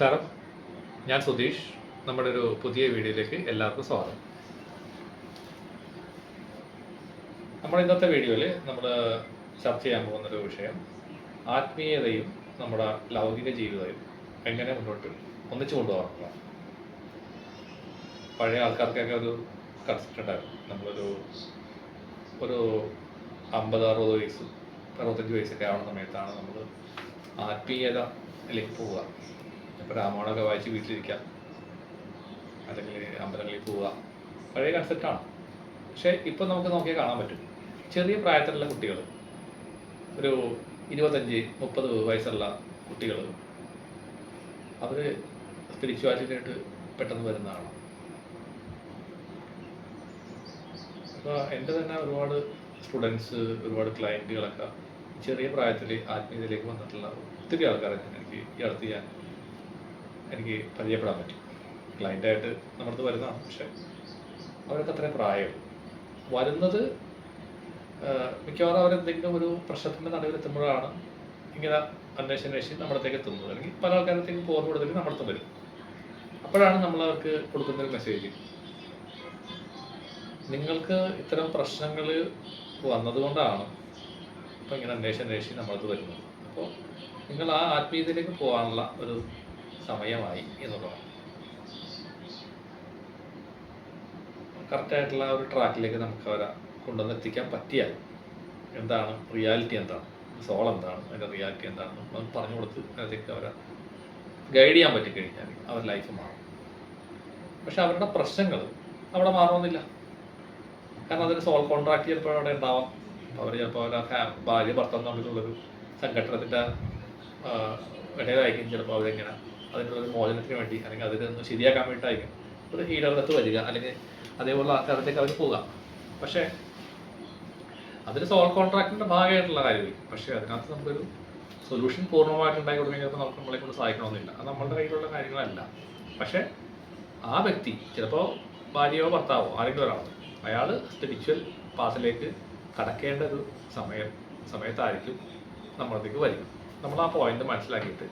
നമസ്കാരം. ഞാൻ സുധീഷ്. നമ്മുടെ ഒരു പുതിയ വീഡിയോയിലേക്ക് എല്ലാവർക്കും സ്വാഗതം. നമ്മൾ ഇന്നത്തെ വീഡിയോയിൽ നമ്മൾ ചർച്ച ചെയ്യാൻ പോകുന്ന ഒരു വിഷയം ആത്മീയതയും നമ്മുടെ ലൗകിക ജീവിതവും എങ്ങനെ മുന്നോട്ട് ഒന്നിച്ചു കൊണ്ടുപോകാനുള്ള പഴയ ആൾക്കാർക്കൊക്കെ ഒരു കൺസെപ്റ്റ് ഉണ്ടായിരുന്നു. നമ്മളൊരു ഒരു അമ്പത് അറുപത് വയസ്സ് അറുപത്തഞ്ച് വയസ്സൊക്കെ ആവുന്ന സമയത്താണ് നമ്മൾ ആത്മീയത അല്ലെങ്കിൽ പോവുക. രാമായണമൊക്കെ വായിച്ച് വീട്ടിലിരിക്കാം. അല്ലെങ്കിൽ അമ്പലങ്ങളിൽ പോവുക. പഴയ കൺസെപ്റ്റാണ് പക്ഷേ ഇപ്പം നമുക്ക് നോക്കിയാൽ കാണാൻ പറ്റും. ചെറിയ പ്രായത്തിലുള്ള കുട്ടികൾ ഒരു ഇരുപത്തഞ്ച് മുപ്പത് വയസ്സുള്ള കുട്ടികൾ അവർ സ്പിരിച്വാലിറ്റിയായിട്ട് പെട്ടെന്ന് വരുന്നതാണ്. അപ്പോൾ എന്റെ തന്നെ ഒരുപാട് സ്റ്റുഡൻസ് ഒരുപാട് ക്ലയന്റുകളൊക്കെ ചെറിയ പ്രായത്തിൽ ആത്മീയതയിലേക്ക് വന്നിട്ടുള്ള ഒത്തിരി ആൾക്കാരെ എനിക്ക് ഈ അടുത്ത് ഞാൻ എനിക്ക് പരിചയപ്പെടാൻ പറ്റി. ക്ലയന്റായിട്ട് നമ്മുടെ അടുത്ത് വരുന്നതാണ്. പക്ഷെ അവരൊക്കെ അത്രയും പ്രായം വരുന്നത് മിക്കവാറും അവരെന്തെങ്കിലും ഒരു പ്രശ്നത്തിന്റെ നടുവിലെത്തുമ്പോഴാണ് ഇങ്ങനെ അന്വേഷണം അന്വേഷിച്ച് നമ്മളത്തേക്ക് എത്തുന്നത്. അല്ലെങ്കിൽ പല ആൾക്കാരത്തേക്ക് പോകുന്ന കൂടുതൽ നമ്മളടുത്ത് വരും. അപ്പോഴാണ് നമ്മൾ അവർക്ക് കൊടുക്കുന്ന ഒരു മെസ്സേജ് നിങ്ങൾക്ക് ഇത്തരം പ്രശ്നങ്ങൾ വന്നതുകൊണ്ടാണ് ഇപ്പം ഇങ്ങനെ അന്വേഷണം അന്വേഷിച്ച് നമ്മളത് വരുന്നത്. അപ്പോൾ നിങ്ങൾ ആ ആത്മീയതയിലേക്ക് പോകാനുള്ള ഒരു സമയമായി എന്നുള്ളതാണ്. കറക്റ്റായിട്ടുള്ള ഒരു ട്രാക്കിലേക്ക് നമുക്ക് അവരെ കൊണ്ടുവന്ന് എത്തിക്കാൻ പറ്റിയാൽ എന്താണ്? റിയാലിറ്റി എന്താണ്? സോൾ എന്താണ്? അതിന്റെ റിയാലിറ്റി എന്താണ്? നമ്മൾ പറഞ്ഞു കൊടുത്ത് അതിലേക്ക് അവരെ ഗൈഡ് ചെയ്യാൻ പറ്റിക്കഴിഞ്ഞാൽ അവർ ലൈഫ് മാറും. പക്ഷെ അവരുടെ പ്രശ്നങ്ങൾ അവിടെ മാറണമെന്നില്ല കാരണം അതിന് സോൾ കോൺട്രാക്ട് ചിലപ്പോൾ അവിടെ ഉണ്ടാവാം. അവർ ചിലപ്പോൾ അവരുടെ ഫാ- ഭാര്യ ഭർത്താവ് തമ്മിലുള്ളൊരു സംഘടനത്തിന്റെ ഇടയിലായിരിക്കും ചിലപ്പോൾ അവരെങ്ങനെ അതിനുള്ളൊരു മോചനത്തിന് വേണ്ടി അല്ലെങ്കിൽ അതിനൊന്ന് ശരിയാക്കാൻ വേണ്ടിയിട്ടായിരിക്കും. ഒരു ഹീലറിനകത്ത് വരിക അല്ലെങ്കിൽ അതേപോലെ ആൾക്കാരത്തേക്ക് അവർ പോകാം പക്ഷേ അതൊരു സോൾ കോൺട്രാക്റ്റിന്റെ ഭാഗമായിട്ടുള്ള കാര്യമായിരിക്കും പക്ഷേ അതിനകത്ത് നമുക്കൊരു സൊല്യൂഷൻ പൂർണമായിട്ട് ഉണ്ടായി ചിലപ്പോൾ നമുക്ക് നമ്മളെ കൊണ്ട് സഹായിക്കണമെന്നില്ല അത് നമ്മളുടെ കയ്യിലുള്ള കാര്യങ്ങളല്ല. പക്ഷേ ആ വ്യക്തി ചിലപ്പോൾ ഭാര്യയോ ഭർത്താവോ ആരെങ്കിലും ഒരാൾ അയാൾ സ്പിരിച്വൽ പാത്തിലേക്ക് കടക്കേണ്ട ഒരു സമയം സമയത്തായിരിക്കും നമ്മളത്തേക്ക് വരിക. നമ്മൾ ആ പോയിന്റ് മനസ്സിലാക്കിയിട്ട്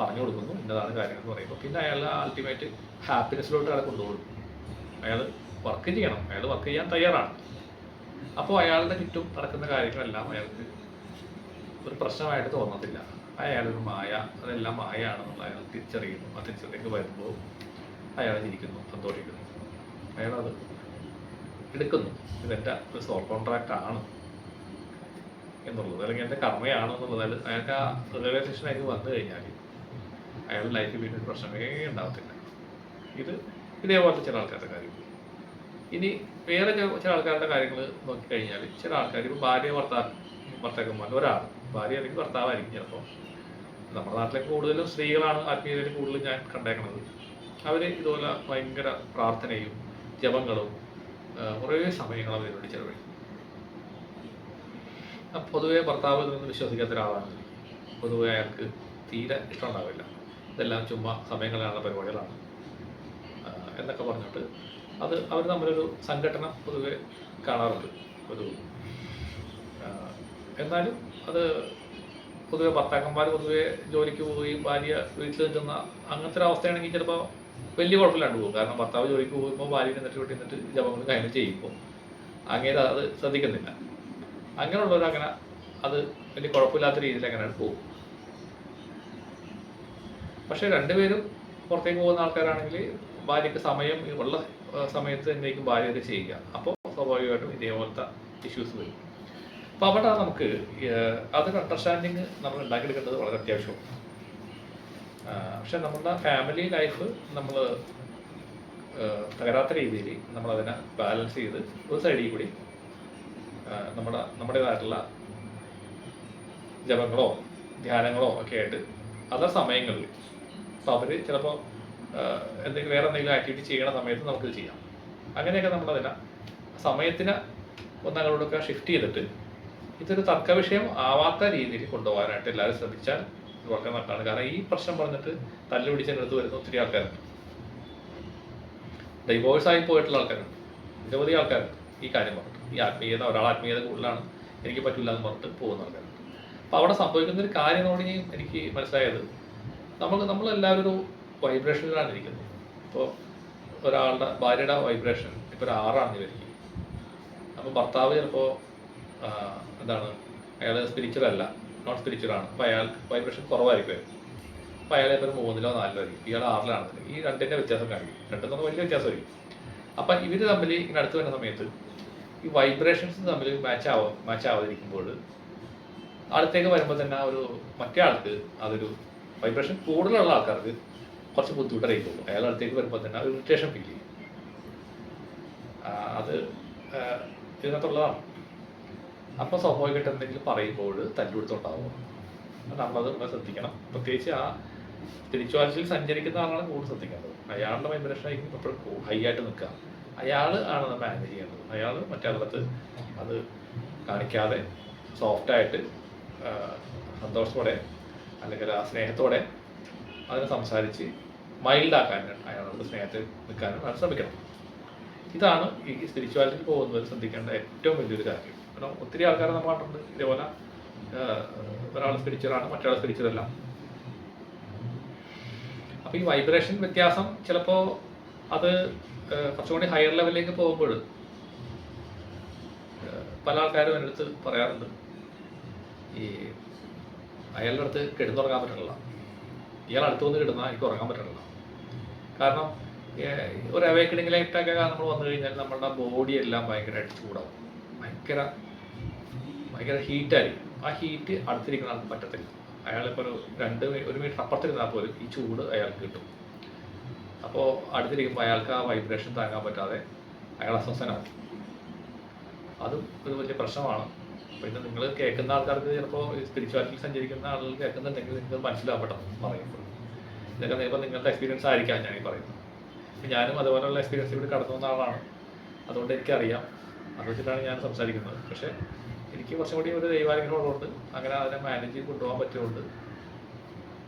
പറഞ്ഞു കൊടുക്കുന്നു ഇന്നതാണ് കാര്യങ്ങൾ എന്ന് പറയുമ്പോൾ പിന്നെ അയാൾ അൾട്ടിമേറ്റ് ഹാപ്പിനെസ്സിലോട്ട് അയാളെ കൊണ്ടുപോകും. അയാൾ വർക്ക് ചെയ്യണം. അയാൾ വർക്ക് ചെയ്യാൻ തയ്യാറാണ്. അപ്പോൾ അയാളുടെ ചുറ്റും നടക്കുന്ന കാര്യങ്ങളെല്ലാം അയാൾക്ക് ഒരു പ്രശ്നമായിട്ട് തോന്നത്തില്ല. അയാളൊരു മായ അതെല്ലാം മായയാണെന്നുള്ള അയാൾ തിരിച്ചറിയുന്നു. ആ തിരിച്ചറിയേക്ക് വരുമ്പോൾ അയാൾ ജീവിക്കുന്നു സന്തോഷിക്കുന്നു. അയാളത് എടുക്കുന്നു. ഇതെന്റെ ഒരു സോൾ കോൺട്രാക്റ്റ് ആണ് എന്നുള്ളത്. അല്ലെങ്കിൽ എന്റെ കർമ്മയാണ് എന്നുള്ളത് അയാൾ അയാൾക്ക് ആ റിയലൈസേഷൻ ആയിട്ട് വന്നു കഴിഞ്ഞാൽ അയാളുടെ ലൈഫിൽ ഒരു പ്രശ്നമേ ഉണ്ടാവത്തില്ല. ഇത് ഇതേപോലത്തെ ചില ആൾക്കാരുടെ കാര്യം. ഇനി വേറെ ചില ആൾക്കാരുടെ കാര്യങ്ങൾ നോക്കിക്കഴിഞ്ഞാൽ ചില ആൾക്കാർ ഇപ്പോൾ ഭാര്യ ഭർത്താവ് ഭർത്താക്കന്മാർ ഒരാൾ ഭാര്യ അല്ലെങ്കിൽ ഭർത്താവായിരിക്കും ചിലപ്പോൾ നമ്മുടെ നാട്ടിലേക്ക് കൂടുതലും സ്ത്രീകളാണ് ആത്മീയതയിൽ കൂടുതലും ഞാൻ കണ്ടേക്കുന്നത് അവർ ഇതുപോലെ ഭയങ്കര പ്രാർത്ഥനയും ജപങ്ങളും കുറേ സമയങ്ങൾ അവർ വേണ്ടി ചെലവഴിക്കും ആ, പൊതുവെ ഭർത്താവ് ഇതിനൊന്നും വിശ്വസിക്കാത്ത ഒരാളാണ്. പൊതുവെ അയാൾക്ക് തീരെ ഇഷ്ടമുണ്ടാവില്ല. ഇതെല്ലാം ചുമ്മാ സമയം കളയാനുള്ള പരിപാടികളാണ് എന്നൊക്കെ പറഞ്ഞിട്ട് അത് അവർ തമ്മിലൊരു സംഘടന പൊതുവെ കാണാറുണ്ട്. ഒരു എന്നാലും അത് പൊതുവെ ഭർത്താക്കന്മാർ പൊതുവെ ജോലിക്ക് പോവുകയും ഭാര്യ വീട്ടിൽ നിൽക്കുന്ന അങ്ങനത്തെ ഒരു അവസ്ഥയാണെങ്കിൽ ചിലപ്പോൾ വലിയ കുഴപ്പമില്ലാണ്ട് പോകും. കാരണം ഭർത്താവ് ജോലിക്ക് പോകുമ്പോൾ ഭാര്യ നിന്നിട്ട് വീട്ടിൽ നിന്നിട്ട് ജപങ്ങൾ കാര്യങ്ങൾ ചെയ്യുമ്പോൾ അങ്ങനെ അത് ശ്രദ്ധിക്കുന്നില്ല. അങ്ങനെയുള്ളവർ അങ്ങനെ അത് വലിയ കുഴപ്പമില്ലാത്ത രീതിയിൽ അങ്ങനെയാണ് പോകും. പക്ഷേ രണ്ടുപേരും പുറത്തേക്ക് പോകുന്ന ആൾക്കാരാണെങ്കിൽ ഭാര്യയ്ക്ക് സമയം ഉള്ള സമയത്ത് തന്നെയായിരിക്കും ഭാര്യ ഇത് ചെയ്യുക. അപ്പോൾ സ്വാഭാവികമായിട്ടും ഇതേപോലത്തെ ഇഷ്യൂസ് വരും. അപ്പോൾ അവിടെ നമുക്ക് അതൊരു അണ്ടർസ്റ്റാൻഡിങ് നമ്മൾ ഉണ്ടാക്കിയെടുക്കേണ്ടത് വളരെ അത്യാവശ്യമാണ്. പക്ഷെ നമ്മുടെ ഫാമിലി ലൈഫ് നമ്മൾ തകരാത്ത രീതിയിൽ നമ്മളതിനെ ബാലൻസ് ചെയ്ത് ഒരു സൈഡിൽ കൂടി നമ്മുടെ നമ്മുടേതായിട്ടുള്ള ജപങ്ങളോ ധ്യാനങ്ങളോ ഒക്കെ ആയിട്ട് അതർ സമയങ്ങളിൽ. അപ്പോൾ അവർ ചിലപ്പോൾ എന്തെങ്കിലും വേറെ എന്തെങ്കിലും ആക്ടിവിറ്റി ചെയ്യണ സമയത്ത് നമുക്കിത് ചെയ്യാം. അങ്ങനെയൊക്കെ നമ്മളതിനെ സമയത്തിന് ഒന്നങ്ങളോടൊക്കെ ഷിഫ്റ്റ് ചെയ്തിട്ട് ഇതൊരു തർക്ക വിഷയം ആവാത്ത രീതിയിൽ കൊണ്ടുപോകാനായിട്ട് എല്ലാവരും ശ്രമിച്ചാൽ വളരെ നല്ലതാണ്. കാരണം ഈ പ്രശ്നം പറഞ്ഞിട്ട് തല്ലു പിടിച്ചതിനടുത്ത് വരുന്ന ഒത്തിരി ആൾക്കാരുണ്ട്. ഡൈവോഴ്സ് ആയി പോയിട്ടുള്ള ആൾക്കാരുണ്ട്. നിരവധി ആൾക്കാരുണ്ട് ഈ കാര്യം പറഞ്ഞിട്ട്. ഈ ആത്മീയത ഒരാൾ ആത്മീയത കൂടുതലാണ് എനിക്ക് പറ്റില്ല എന്ന് പറഞ്ഞിട്ട് പോകുന്ന ആൾക്കാരുണ്ട്. അപ്പോൾ അവിടെ സംഭവിക്കുന്ന ഒരു കാര്യം കൂടി എനിക്ക് മനസ്സിലായത് നമുക്ക് നമ്മളെല്ലാവരും ഒരു വൈബ്രേഷനിലാണ് ഇരിക്കുന്നത്. ഇപ്പോൾ ഒരാളുടെ ഭാര്യയുടെ വൈബ്രേഷൻ ഇപ്പോൾ ഒരു ആറാണ് വിചാരിക്കും അപ്പോൾ ഭർത്താവ് ചിലപ്പോൾ എന്താണ് അയാൾ സ്പിരിച്വൽ അല്ല നോട്ട് സ്പിരിച്വൽ ആണ്. അപ്പോൾ അയാൾക്ക് വൈബ്രേഷൻ കുറവായിരിക്കും. അപ്പോൾ അയാളെ ഇപ്പോൾ മൂന്നിലോ നാലിലോ ആയിരിക്കും. ഇയാൾ ആറിലാണെന്ന് ഈ രണ്ടിന്റെ വ്യത്യാസം കാണിക്കും. രണ്ടെന്ന് വലിയ വ്യത്യാസമായിരിക്കും. അപ്പം ഇവർ തമ്മിൽ ഇങ്ങനെ അടുത്ത് വരുന്ന സമയത്ത് ഈ വൈബ്രേഷൻസ് തമ്മിൽ മാച്ച് ആവാ മാച്ച് ആവാതിരിക്കുമ്പോൾ അടുത്തേക്ക് വരുമ്പോൾ തന്നെ ഒരു മറ്റേ ആൾക്ക് അതൊരു വൈബ്രേഷൻ കൂടുതലുള്ള ആൾക്കാർക്ക് കുറച്ച് ബുദ്ധിമുട്ടായിരിക്കും അയാൾ അടുത്തേക്ക് വരുമ്പോൾ തന്നെ ഒരു ഇറിറ്റേഷൻ ഫീൽ ചെയ്യും. അത് ഇതിനകത്തുള്ളതാണ്. അപ്പോൾ സ്വാഭാവികമായിട്ട് എന്തെങ്കിലും പറയുമ്പോൾ തല്ലുകൊടുത്തുണ്ടാവും നമ്മളത് നമ്മൾ ശ്രദ്ധിക്കണം. പ്രത്യേകിച്ച് ആ സ്പിരിച്വാലിറ്റിയിൽ സഞ്ചരിക്കുന്ന ആളാണ് കൂടുതൽ ശ്രദ്ധിക്കേണ്ടത്. അയാളുടെ വൈബ്രേഷൻ ആയിരിക്കും എപ്പോഴും ഹൈ ആയിട്ട് നിൽക്കുക. അയാൾ ആണ് നമ്മൾ മാനേജ് ചെയ്യേണ്ടത്. അയാൾ മറ്റേ അത് കാണിക്കാതെ സോഫ്റ്റായിട്ട് സന്തോഷത്തോടെ അല്ലെങ്കിൽ ആ സ്നേഹത്തോടെ അതിനെ സംസാരിച്ച് മൈൽഡാക്കാനും അയാളോട് സ്നേഹത്തിൽ നിൽക്കാനും അയാൾ ശ്രമിക്കണം. ഇതാണ് ഈ സ്പിരിച്വാലിറ്റി പോകുന്നവർ ശ്രദ്ധിക്കേണ്ട ഏറ്റവും വലിയൊരു കാര്യം. കാരണം ഒത്തിരി ആൾക്കാരെ നമ്മൾ കണ്ടിട്ടുണ്ട്. ഇതേപോലെ ഒരാൾ സ്പിരിച്വലാണ് മറ്റൊരാൾ സ്പിരിച്വലല്ല അപ്പോൾ ഈ വൈബ്രേഷൻ വ്യത്യാസം ചിലപ്പോൾ അത് കുറച്ചുകൂടി ഹയർ ലെവലിലേക്ക് പോകുമ്പോൾ പല ആൾക്കാരും എന്റെ അടുത്ത് പറയാറുണ്ട്. ഈ അയാളുടെ അടുത്ത് കിടന്നുറങ്ങാൻ പറ്റണില്ല. ഇയാൾ അടുത്ത് വന്ന് കിടന്നാൽ എനിക്ക് ഉറങ്ങാൻ പറ്റണില്ല. കാരണം ഒരു ലൈറ്റൊക്കെ നമ്മൾ വന്നു കഴിഞ്ഞാൽ നമ്മളുടെ ബോഡി എല്ലാം ഭയങ്കരമായിട്ട് ചൂടാവും. ഭയങ്കര ഭയങ്കര ഹീറ്റായിരിക്കും ആ ഹീറ്റ് അടുത്തിരിക്കുന്ന ആൾക്ക് പറ്റത്തില്ല. അയാളിപ്പോൾ ഒരു രണ്ട് ഒരു മീറ്റർ അപ്പുറത്തിരുന്നാൽ പോലും ഈ ചൂട് അയാൾക്ക് കിട്ടും. അപ്പോൾ അടുത്തിരിക്കുമ്പോൾ അയാൾക്ക് ആ വൈബ്രേഷൻ താങ്ങാൻ പറ്റാതെ അയാൾ അസ്വസ്ഥനാകും അതും ഒരു വലിയ പ്രശ്നമാണ്. പിന്നെ നിങ്ങൾ കേൾക്കുന്ന ആൾക്കാർക്ക് ചിലപ്പോൾ സ്പിരിച്വാലിറ്റി സഞ്ചരിക്കുന്ന ആളുകൾ കേൾക്കുന്നുണ്ടെങ്കിൽ നിങ്ങൾക്ക് മനസ്സിലാവട്ടെ പറയുമ്പോൾ ഇതൊക്കെ ചിലപ്പോൾ നിങ്ങളുടെ എക്സ്പീരിയൻസ് ആയിരിക്കാം ഞാൻ ഈ പറയുന്നത്. അപ്പൊ ഞാനും അതുപോലെയുള്ള എക്സ്പീരിയൻസ് ഇവിടെ കടന്നു വന്ന ആളാണ്. അതുകൊണ്ട് എനിക്കറിയാം. അത് വെച്ചിട്ടാണ് ഞാൻ സംസാരിക്കുന്നത്. പക്ഷേ എനിക്ക് കുറച്ചും കൂടി ഒരു ദൈവാനുഗ്രഹമുള്ളതുകൊണ്ട് അങ്ങനെ അതിനെ മാനേജ് ചെയ്ത് കൊണ്ടുപോകാൻ പറ്റിയതുകൊണ്ട്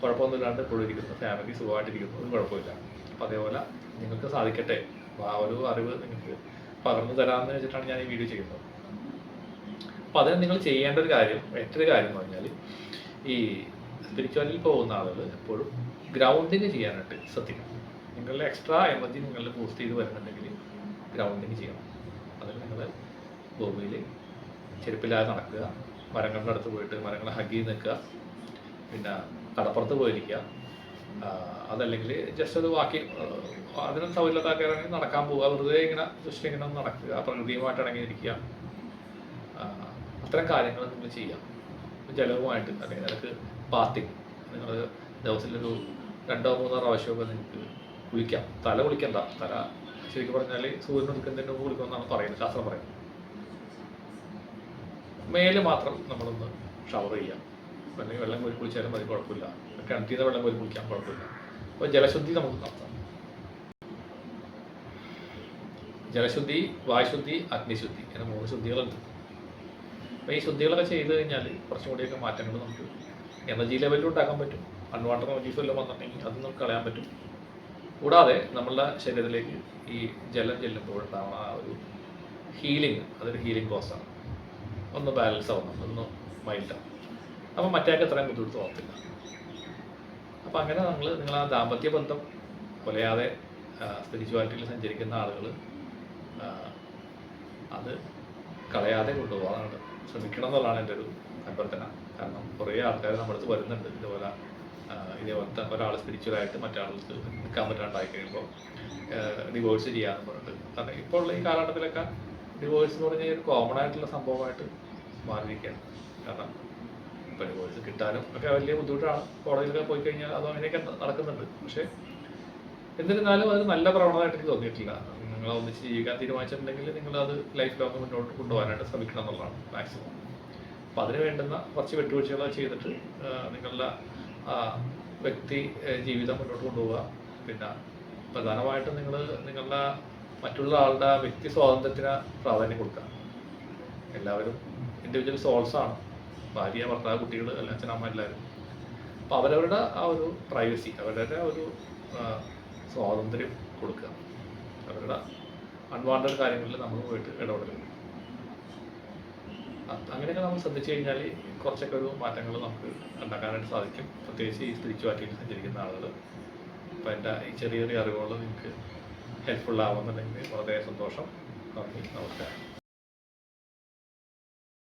കുഴപ്പമൊന്നുമില്ലാണ്ട് ഇപ്പോഴും ഇരിക്കുന്നു. ഫാമിലി സുഖമായിട്ടിരിക്കുന്നു. ഒന്നും കുഴപ്പമില്ല. അപ്പം അതേപോലെ നിങ്ങൾക്ക് സാധിക്കട്ടെ. ആ ഒരു അറിവ് നിങ്ങൾക്ക് പകർന്നു തരാമെന്ന് വെച്ചിട്ടാണ് ഞാൻ ഈ വീഡിയോ ചെയ്യുന്നത്. അപ്പോൾ അതിന് നിങ്ങൾ ചെയ്യേണ്ട ഒരു കാര്യം മറ്റൊരു കാര്യം എന്ന് പറഞ്ഞാൽ ഈ സ്പിരിച്വാലിറ്റിയിൽ പോകുന്ന ആളുകൾ എപ്പോഴും ഗ്രൗണ്ടിങ് ചെയ്യാനായിട്ട് ശ്രദ്ധിക്കണം. നിങ്ങളുടെ എക്സ്ട്രാ എനർജി നിങ്ങളിൽ ബൂസ്റ്റ് ചെയ്ത് വരുന്നുണ്ടെങ്കിൽ ഗ്രൗണ്ടിങ് ചെയ്യണം. അതിൽ നിങ്ങൾ ഭൂമിയിൽ ചെരുപ്പില്ലാതെ നടക്കുക മരങ്ങളുടെ അടുത്ത് പോയിട്ട് മരങ്ങളെ ഹഗ് ചെയ്ത് നിൽക്കുക പിന്നെ കടപ്പുറത്ത് പോയിരിക്കുക. അതല്ലെങ്കിൽ ജസ്റ്റ് അത് ബാക്കി അതിനും സൗകര്യത്താക്കുകയാണെങ്കിൽ നടക്കാൻ പോവുക. വെറുതെ ഇങ്ങനെ ജസ്റ്റ് ഇങ്ങനെ നടക്കുക. പ്രകൃതിയുമായിട്ട് ഇണങ്ങിയിരിക്കുക അത്തരം കാര്യങ്ങൾ നിങ്ങൾ ചെയ്യാം. ജലവുമായിട്ട് അല്ലെങ്കിൽ നിനക്ക് ബാത്തിങ് നിങ്ങൾ ദിവസത്തിലൊരു രണ്ടോ മൂന്നോ പ്രാവശ്യമൊക്കെ നിങ്ങൾക്ക് കുളിക്കാം. തല കുളിക്കണ്ട. തല ശരിക്കും പറഞ്ഞാൽ സൂര്യൻ ഉദിക്കുന്നതിന് മുമ്പ് കുളിക്കുമെന്നാണ് പറയുന്നത് ശാസ്ത്രം പറയുന്നത്. മേൽ മാത്രം നമ്മളൊന്ന് ഷവർ ചെയ്യാം. അല്ലെങ്കിൽ വെള്ളം കോരി കുളിച്ചാലും മതി കുഴപ്പമില്ല. കിണറ്റിൽ നിന്ന് വെള്ളം കോരി കുളിക്കാൻ കുഴപ്പമില്ല. അപ്പോൾ ജലശുദ്ധി നമുക്ക് നടത്താം. ജലശുദ്ധി വായുശുദ്ധി അഗ്നിശുദ്ധി അങ്ങനെ മൂന്ന് ശുദ്ധികളുണ്ട് അപ്പോൾ ഈ ശുദ്ധികളൊക്കെ ചെയ്ത് കഴിഞ്ഞാൽ കുറച്ചും കൂടിയൊക്കെ മാറ്റങ്ങൾ നമുക്ക് എനർജി ലെവലിൽ ഉണ്ടാക്കാൻ പറ്റും. അൺവാണ്ടർ എനർജീസ് വല്ലതും വന്നിട്ടുണ്ടെങ്കിൽ അത് നമുക്ക് കളയാൻ പറ്റും. കൂടാതെ നമ്മളുടെ ശരീരത്തിലേക്ക് ഈ ജലം ചെല്ലുമ്പോൾ ഉണ്ടാവുന്ന ആ ഒരു ഹീലിംഗ് അതൊരു ഹീലിംഗ് പ്രോസസ്സാണ് ഒന്ന് ബാലൻസ് ആവുന്നു ഒന്ന് മൈൽഡാവും അപ്പോൾ മറ്റേക്ക് അത്രയും ബുദ്ധിമുട്ട് തോന്നത്തില്ല. അപ്പോൾ അങ്ങനെ നമ്മൾ നിങ്ങൾ ആ ദാമ്പത്യ ബന്ധം കൊലയാതെ സ്പിരിച്വാലിറ്റിയിൽ സഞ്ചരിക്കുന്ന ആളുകൾ അത് കളയാതെ കൊണ്ടുപോകാനാണ് ശ്രമിക്കണം എന്നുള്ളതാണ് എന്റെ ഒരു അഭ്യർത്ഥന. കാരണം കുറേ ആൾക്കാർ നമ്മുടെ അടുത്ത് വരുന്നുണ്ട്. ഇതുപോലെ ഇതേപോലത്തെ ഒരാൾ സ്പിരിച്വലായിട്ട് മറ്റാൾക്ക് നിൽക്കാൻ പറ്റാണ്ടായി കഴിയുമ്പോൾ ഡിവോഴ്സ് ചെയ്യാന്ന് പറഞ്ഞിട്ട്. കാരണം ഇപ്പോൾ ഉള്ള ഈ കാലഘട്ടത്തിലൊക്കെ ഡിവോഴ്സ് എന്ന് പറഞ്ഞാൽ ഒരു കോമൺ ആയിട്ടുള്ള സംഭവമായിട്ട് മാറിയിരിക്കുകയാണ്. കാരണം ഇപ്പോൾ ഡിവോഴ്സ് കിട്ടാനും ഒക്കെ വലിയ ബുദ്ധിമുട്ടാണ്. കോടതിയിലൊക്കെ പോയി കഴിഞ്ഞാൽ അതും അങ്ങനെയൊക്കെ നടക്കുന്നുണ്ട്. പക്ഷേ എന്നിരുന്നാലും അത് നല്ല പ്രവണതയായിട്ട് എനിക്ക് തോന്നിയിട്ടില്ല. നിങ്ങൾ ഒന്നിച്ച് ജീവിക്കാൻ തീരുമാനിച്ചിട്ടുണ്ടെങ്കിൽ നിങ്ങൾ അത് ലൈഫ് ലോങ് മുന്നോട്ട് കൊണ്ടുപോകാനായിട്ട് ശ്രമിക്കണം എന്നുള്ളതാണ് മാക്സിമം അപ്പം അതിന് വേണ്ടുന്ന കുറച്ച് വെട്ടുവീഴ്ചകൾ ചെയ്തിട്ട് നിങ്ങളുടെ വ്യക്തി ജീവിതം മുന്നോട്ട് കൊണ്ടുപോകുക പിന്നെ പ്രധാനമായിട്ടും നിങ്ങൾ നിങ്ങളുടെ മറ്റുള്ള ആളുടെ വ്യക്തി സ്വാതന്ത്ര്യത്തിന് പ്രാധാന്യം കൊടുക്കുക. എല്ലാവരും ഇൻഡിവിജ്വൽ സോൾസ് ആണ്. ഭാര്യ ഭർത്താവ് കുട്ടികൾ അല്ല അച്ഛനമ്മ എല്ലാവരും. അപ്പോൾ അവരവരുടെ ആ ഒരു പ്രൈവസി അവരുടെ ഒരു സ്വാതന്ത്ര്യം കൊടുക്കുക. അവരുടെ അൺവാണ്ടഡ് കാര്യങ്ങളിൽ നമ്മൾ പോയിട്ട് ഇടപെടരുത് അങ്ങനെയൊക്കെ നമ്മൾ ശ്രദ്ധിച്ചു കഴിഞ്ഞാൽ കുറച്ചൊക്കെ ഒരു മാറ്റങ്ങൾ നമുക്ക് ഉണ്ടാക്കാനായിട്ട് സാധിക്കും. പ്രത്യേകിച്ച് ഈ സ്പിരിച്വാലിറ്റിയിൽ സഞ്ചരിക്കുന്ന ആളുകൾ. അപ്പോൾ എന്റെ ഈ ചെറിയ ചെറിയ അറിവുകൾ നിങ്ങൾക്ക് ഹെൽപ്ഫുൾ ആവുന്നുണ്ടെങ്കിൽ വളരെ സന്തോഷം. നന്ദി. നമസ്കാരം.